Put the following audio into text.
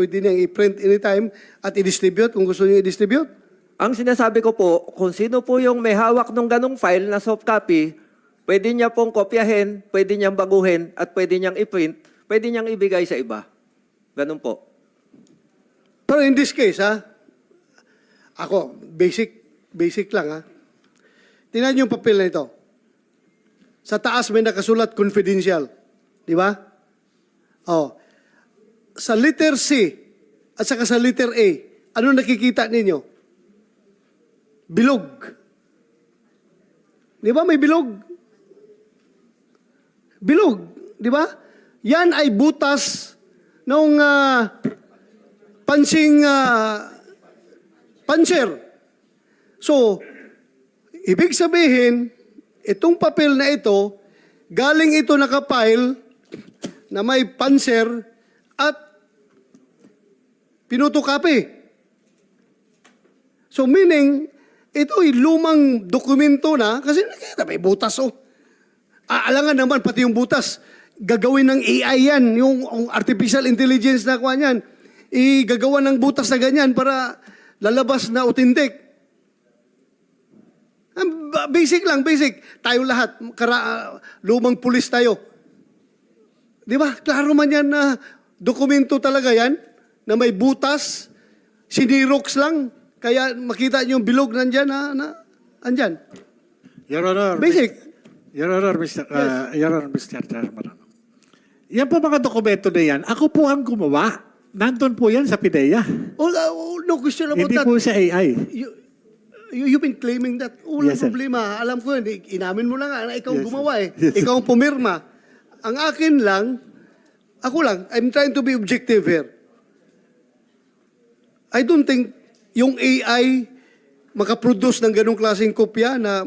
Pwede niyang i-print anytime at i-distribute kung gusto niyo i-distribute. Ang sinasabi ko po, kung sino po yung may hawak ng ganong file na soft copy, pwede niya pong kopyahin, pwede niyang baguhin, at pwede niyang i-print, pwede niyang ibigay sa iba. Ganun po. Pero in this case, ha, ako, basic, basic lang, ha. Tingnan niyo yung papel na ito. Sa taas may nakasulat confidential. Di ba? Oh. Sa letter C at saka sa letter A, ano nakikita ninyo? Bilog. Di ba may bilog? Bilog. Di ba? Yan ay butas ng pansing ah, panser. So, ibig sabihin, itong papel na ito, galing ito nakapile na may panser at pinutukapi. So meaning, ito ay lumang dokumento na, kasi nakita may butas oh. Aalangan naman pati yung butas. Gagawin ng AI yan, yung, yung artificial intelligence na kuha niyan. Igagawa ng butas na ganyan para lalabas na. Ang ba- Basic lang, basic. Tayo lahat, kara, ah, lumang pulis tayo. Di ba? Klaro man yan na dokumento talaga yan, na may butas, sinirox lang, kaya makita niyo yung bilog nandyan na, na andyan. Your Honor. Basic. Your Honor, Mr. uh, Your Honor, Mr. Chairman. Yan po mga dokumento na yan, ako po ang gumawa. Nandun po yan sa PIDEA. Oh, uh, no question about Hindi that. po sa AI. You, you, you've been claiming that. Walang Yes, sir. problema. Alam ko yun. Inamin mo lang nga na ikaw Yes, sir. gumawa eh. Yes, sir. ikaw ang pumirma. Ang akin lang, ako lang, I'm trying to be objective here. I don't think yung AI makaproduce ng ganong klaseng kopya na